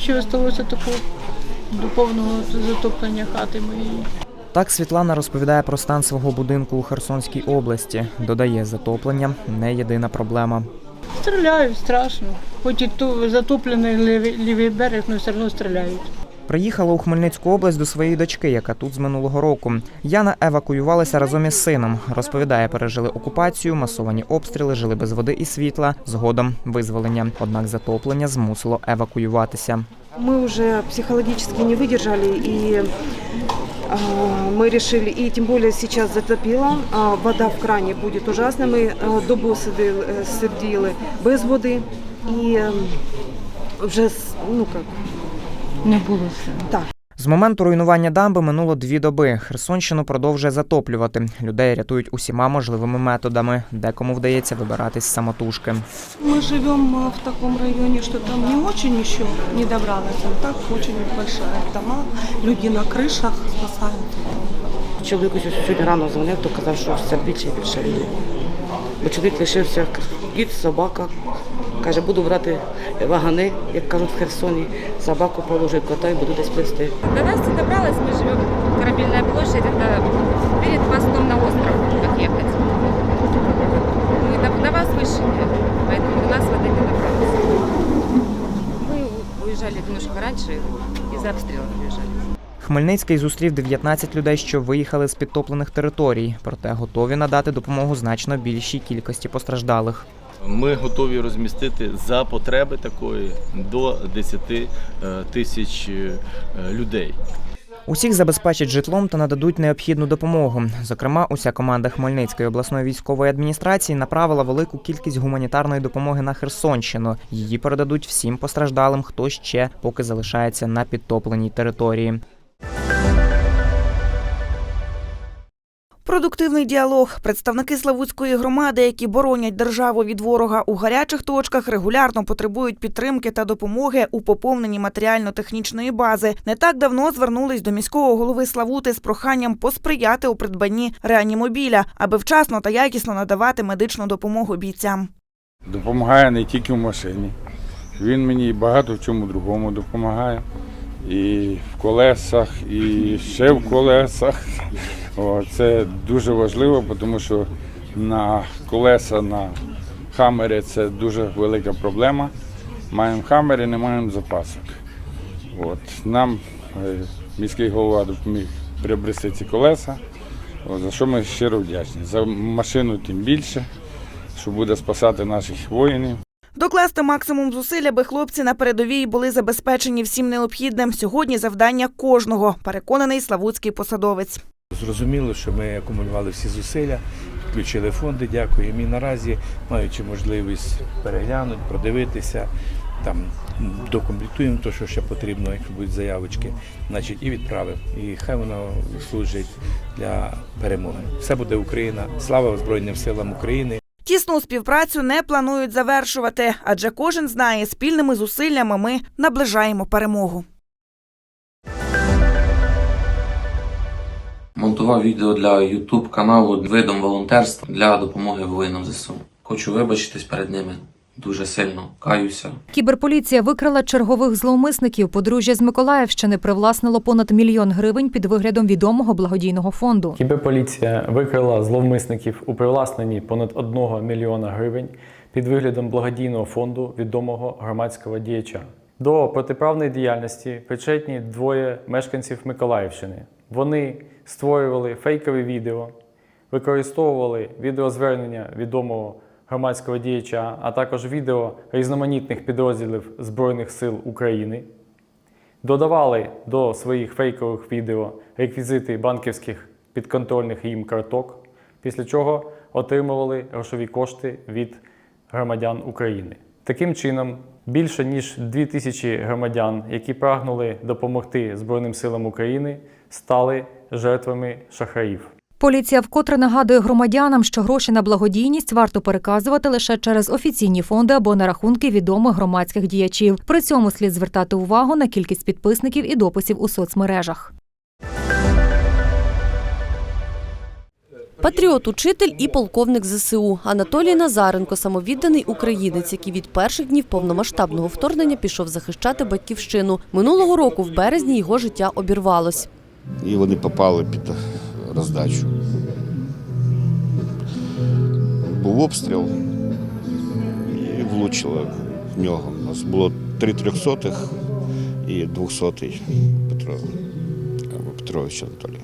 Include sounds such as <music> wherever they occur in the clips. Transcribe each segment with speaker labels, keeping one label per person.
Speaker 1: ключів осталося такого до повного затоплення хати моєї.
Speaker 2: Так Світлана розповідає про стан свого будинку у Херсонській області. Додає, затоплення не єдина проблема.
Speaker 1: Стріляють страшно. Хоч і то затоплений лівий, лівий берег, але все одно стріляють.
Speaker 2: Приїхала у Хмельницьку область до своєї дочки, яка тут з минулого року. Яна евакуювалася разом із сином. Розповідає, пережили окупацію, масовані обстріли, жили без води і світла. Згодом визволення. Однак затоплення змусило евакуюватися.
Speaker 3: Мы уже психологически не выдержали и а, мы решили, и тем более сейчас затопило, а, вода в кране будет ужасна. Ми а, добу сиділи, е, сиділи без води і е, вже с- ну как,
Speaker 1: Не було все.
Speaker 2: З моменту руйнування дамби минуло дві доби. Херсонщину продовжує затоплювати. Людей рятують усіма можливими методами. Декому вдається вибиратись самотужки.
Speaker 4: Мы живем э, в таком районе, что там не очень еще не добралась, а так очень большая дома, люди на крышах спасают.
Speaker 5: Чоловік ось сьогодні рано дзвонив, то казав, що все більше і більше людей. Бо чоловік лишився кіт, собака. Каже, буду брати вагани, як кажуть в Херсоні, собаку положив кота і буду десь плести.
Speaker 6: До нас не добралась, мы живем Корабельная площадь, это перед мостом на остров, как ехать. Ну и до, до вас выше нет, поэтому до нас воды не добралась. Мы у- уезжали немножко раньше, из-за обстрелов уезжали.
Speaker 2: Хмельницький зустрів 19 людей, що виїхали з підтоплених територій, проте готові надати допомогу значно більшій кількості постраждалих.
Speaker 7: Ми готові розмістити за потреби такої до 10 е, тисяч е, людей.
Speaker 2: Усіх забезпечать житлом та нададуть необхідну допомогу. Зокрема, уся команда Хмельницької обласної військової адміністрації направила велику кількість гуманітарної допомоги на Херсонщину. Її передадуть всім постраждалим, хто ще поки залишається на підтопленій території.
Speaker 8: Продуктивний діалог. Представники Славутської громади, які боронять державу від ворога у гарячих точках, регулярно потребують підтримки та допомоги у поповненні матеріально-технічної бази. Не так давно звернулись до міського голови Славути з проханням посприяти у придбанні реанімобіля, аби вчасно та якісно надавати медичну допомогу бійцям.
Speaker 9: Допомагає не тільки в машині. Він мені багато в чому другому допомагає. І в колесах, і ще в колесах. Це дуже важливо, тому що на колеса на хамері це дуже велика проблема. Маємо хамери, не маємо запасок. От. Нам е, міський голова допоміг приобрести ці колеса, от, за що ми щиро вдячні. За машину тим більше, що буде спасати наших воїнів.
Speaker 8: Докласти максимум зусиль, аби хлопці на передовій були забезпечені всім необхідним. Сьогодні завдання кожного, переконаний славутський посадовеь.
Speaker 10: Зрозуміло, що ми акумулювали всі зусилля, включили фонди, дякуємо. І наразі, маючи можливість переглянути, продивитися, там докомплектуємо те, що ще потрібно, якщо будуть заявочки, значить, і відправимо. І хай воно служить для перемоги. Все буде Україна. Слава Збройним силам України.
Speaker 8: Тісну співпрацю не планують завершувати, адже кожен знає, спільними зусиллями ми наближаємо перемогу.
Speaker 11: Монтував відео для YouTube каналу видом волонтерства для допомоги воїнам ЗСУ. Хочу вибачитись перед ними дуже сильно. Каюся.
Speaker 12: Кіберполіція викрила чергових зловмисників. Подружжя з Миколаївщини привласнило понад мільйон гривень під виглядом відомого благодійного фонду.
Speaker 13: Кіберполіція викрила зловмисників у привласненні понад 1 мільйона гривень під виглядом благодійного фонду відомого громадського діяча. До протиправної діяльності причетні двоє мешканців Миколаївщини. Вони створювали фейкові відео, використовували відеозвернення відомого громадського діяча, а також відео різноманітних підрозділів Збройних сил України, додавали до своїх фейкових відео реквізити банківських підконтрольних їм карток, після чого отримували грошові кошти від громадян України. Таким чином, більше ніж 2 тисячі громадян, які прагнули допомогти Збройним силам України, стали жертвами шахраїв.
Speaker 12: Поліція вкотре нагадує громадянам, що гроші на благодійність варто переказувати лише через офіційні фонди або на рахунки відомих громадських діячів. При цьому слід звертати увагу на кількість підписників і дописів у соцмережах.
Speaker 14: Патріот, учитель і полковник ЗСУ Анатолій Назаренко, самовідданий українець, який від перших днів повномасштабного вторгнення пішов захищати батьківщину. Минулого року, в березні, його життя обірвалось.
Speaker 15: І вони попали під роздачу. Був обстріл і влучило в нього. У нас було три трьохсотих і двохсотий Петро Петрович Анатолій.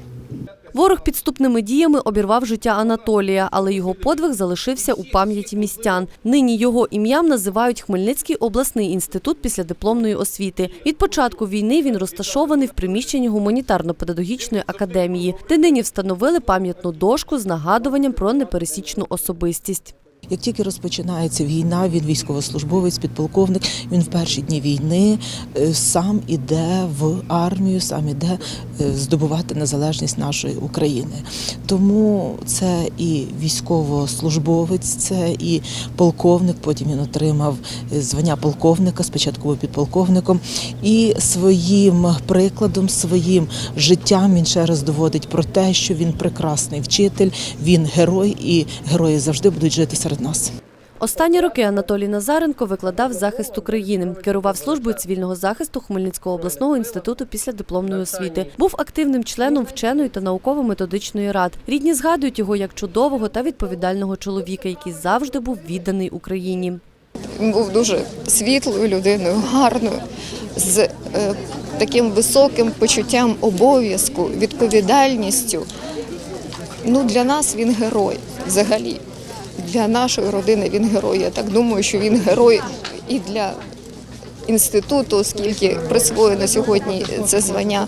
Speaker 14: Ворог підступними діями обірвав життя Анатолія, але його подвиг залишився у пам'яті містян. Нині його ім'ям називають Хмельницький обласний інститут післядипломної освіти. Від початку війни він розташований в приміщенні гуманітарно-педагогічної академії, де нині встановили пам'ятну дошку з нагадуванням про непересічну особистість.
Speaker 16: Як тільки розпочинається війна, він військовослужбовець, підполковник. Він в перші дні війни е, сам іде в армію, сам іде е, здобувати незалежність нашої України. Тому це і військовослужбовець, це і полковник. Потім він отримав е, звання полковника, спочатку був підполковником. І своїм прикладом, своїм життям він ще раз доводить про те, що він прекрасний вчитель, він герой, і герої завжди будуть жити серед нас.
Speaker 14: Останні роки Анатолій Назаренко викладав захист України, керував службою цивільного захисту Хмельницького обласного інституту післядипломної освіти. Був активним членом вченої та науково-методичної рад. Рідні згадують його як чудового та відповідального чоловіка, який завжди був відданий Україні.
Speaker 17: Він був дуже світлою людиною, гарною, з е, таким високим почуттям обов'язку, відповідальністю. Ну, для нас він герой взагалі. Для нашої родини він герой. Я так думаю, що він герой і для інституту, оскільки присвоєно сьогодні це звання.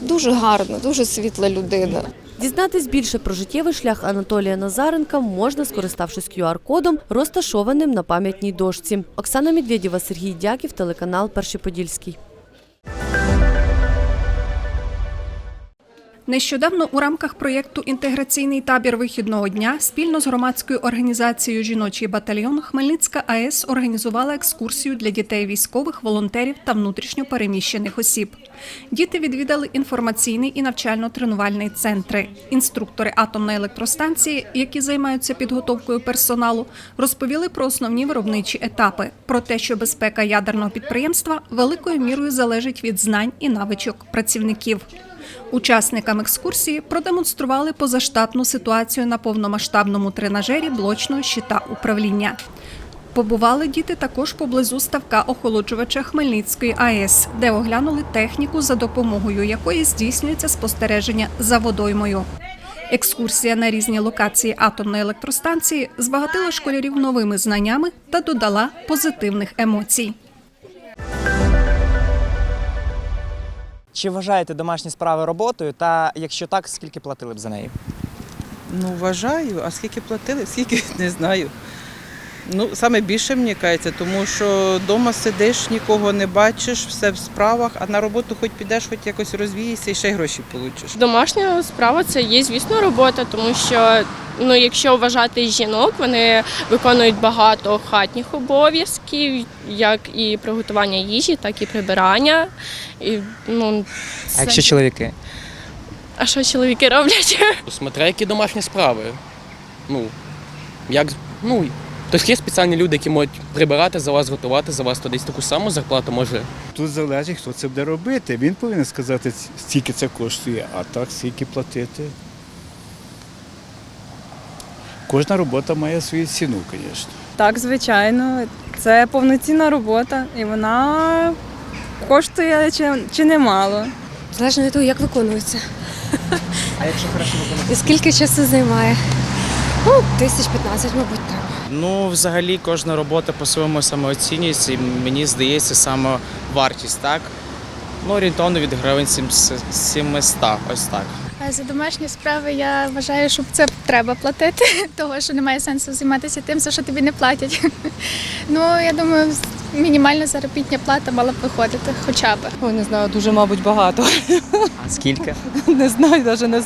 Speaker 17: Дуже гарна, дуже світла людина.
Speaker 14: Дізнатись більше про життєвий шлях Анатолія Назаренка можна, скориставшись QR-кодом, розташованим на пам'ятній дошці. Оксана Медведєва, Сергій Дяків, телеканал Перший Подільський.
Speaker 18: Нещодавно у рамках проєкту Інтеграційний табір вихідного дня спільно з громадською організацією Жіночий батальйон Хмельницька АЕС організувала екскурсію для дітей військових, волонтерів та внутрішньо переміщених осіб. Діти відвідали інформаційний і навчально-тренувальний центри. Інструктори атомної електростанції, які займаються підготовкою персоналу, розповіли про основні виробничі етапи, про те, що безпека ядерного підприємства великою мірою залежить від знань і навичок працівників. Учасникам екскурсії продемонстрували позаштатну ситуацію на повномасштабному тренажері блочного щита управління. Побували діти також поблизу ставка охолоджувача Хмельницької АЕС, де оглянули техніку, за допомогою якої здійснюється спостереження за водоймою. Екскурсія на різні локації атомної електростанції збагатила школярів новими знаннями та додала позитивних емоцій.
Speaker 2: Чи вважаєте домашні справи роботою? Та якщо так, скільки платили б за неї?
Speaker 19: Ну, вважаю, а скільки платили, скільки <laughs> не знаю. Ну, саме більше мені кається, тому що вдома сидиш, нікого не бачиш, все в справах, а на роботу хоч підеш, хоч якось розвієшся і ще й гроші получиш.
Speaker 20: Домашня справа це є, звісно, робота, тому що ну, якщо вважати жінок, вони виконують багато хатніх обов'язків, як і приготування їжі, так і прибирання. І, ну,
Speaker 2: А якщо чоловіки?
Speaker 20: а що чоловіки роблять?
Speaker 21: Смотря які домашні справи. Ну, як, ну, тобто є спеціальні люди, які можуть прибирати за вас, готувати за вас, то десь таку саму зарплату може.
Speaker 22: Тут залежить, хто це буде робити. Він повинен сказати, скільки це коштує, а так скільки платити. Кожна робота має свою ціну, звісно.
Speaker 23: Так, звичайно, це повноцінна робота, і вона коштує чи, чи немало.
Speaker 24: Залежно від того, як виконується.
Speaker 2: А якщо хорошо виконати?
Speaker 24: І скільки часу займає? Ну, тисяч 15, мабуть.
Speaker 25: Ну, взагалі, кожна робота по-своєму самооцінюється, і мені здається, саме вартість, так? Ну, орієнтовно від гривень 700, ось так.
Speaker 26: За домашні справи я вважаю, що це треба платити, <laughs> того що немає сенсу займатися тим, за що тобі не платять. <laughs> Ну я думаю, мінімальна заробітня плата мала б виходити, хоча б.
Speaker 23: Ой, не знаю, дуже, мабуть, багато.
Speaker 2: А скільки? <laughs>
Speaker 23: Не знаю, навіть не,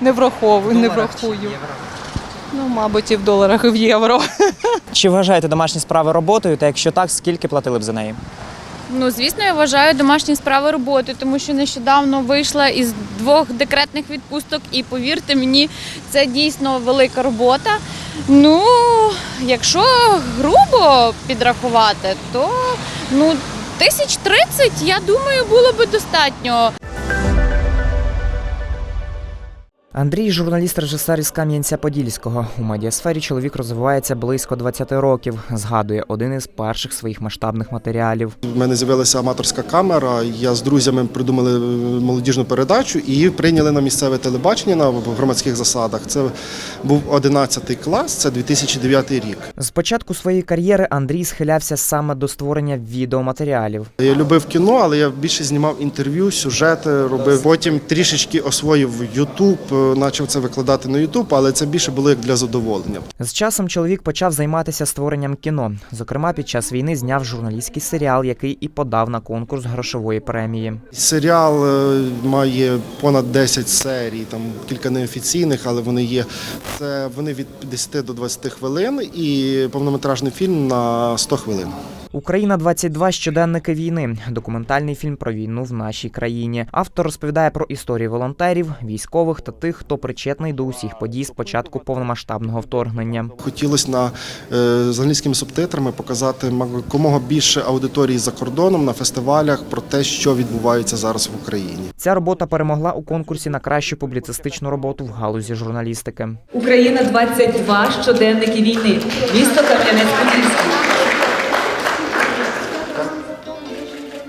Speaker 23: не враховую, не врахую. Ну, мабуть, і в доларах, і в євро. <laughs>
Speaker 2: Чи вважаєте домашні справи роботою? Та якщо так, скільки платили б за неї?
Speaker 26: Ну, звісно, я вважаю домашні справи роботи, тому що нещодавно вийшла із двох декретних відпусток, і повірте мені, це дійсно велика робота. Ну, якщо грубо підрахувати, то ну, тисяч тридцять, я думаю, було би достатньо.
Speaker 2: Андрій журналіст-режисер із Кам'янця-Подільського. У медіасфері чоловік розвивається близько 20 років. Згадує один із перших своїх масштабних матеріалів.
Speaker 27: У мене з'явилася аматорська камера. Я з друзями придумали молодіжну передачу і її прийняли на місцеве телебачення на громадських засадах. Це був 11 клас, це 2009 рік.
Speaker 2: З початку своєї кар'єри Андрій схилявся саме до створення відеоматеріалів.
Speaker 27: Я любив кіно, але я більше знімав інтерв'ю, сюжети робив. Потім трішечки освоїв Ютуб, почав це викладати на Ютуб, але це більше було як для задоволення.
Speaker 2: З часом чоловік почав займатися створенням кіно. Зокрема, під час війни зняв журналістський серіал, який і подав на конкурс грошової премії.
Speaker 27: Серіал е, має понад 10 серій, там кілька неофіційних, але вони є. Це вони від 10 до 20 хвилин і повнометражний фільм на 100 хвилин.
Speaker 2: Україна 22 щоденники війни. Документальний фільм про війну в нашій країні. Автор розповідає про історії волонтерів, військових та тих, хто причетний до усіх подій з початку повномасштабного вторгнення.
Speaker 27: Хотілося на е, з англійськими субтитрами показати якомога більше аудиторії за кордоном на фестивалях про те, що відбувається зараз в Україні.
Speaker 2: Ця робота перемогла у конкурсі на кращу публіцистичну роботу в галузі журналістики.
Speaker 28: Україна 22 щоденники війни. Місто Кам'янець-Подільський.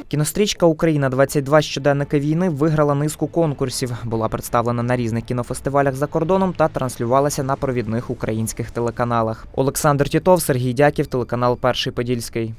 Speaker 2: Кінострічка Україна 22 щоденники війни виграла низку конкурсів, була представлена на різних кінофестивалях за кордоном та транслювалася на провідних українських телеканалах. Олександр Тітов, Сергій Дяків, телеканал Перший Подільський.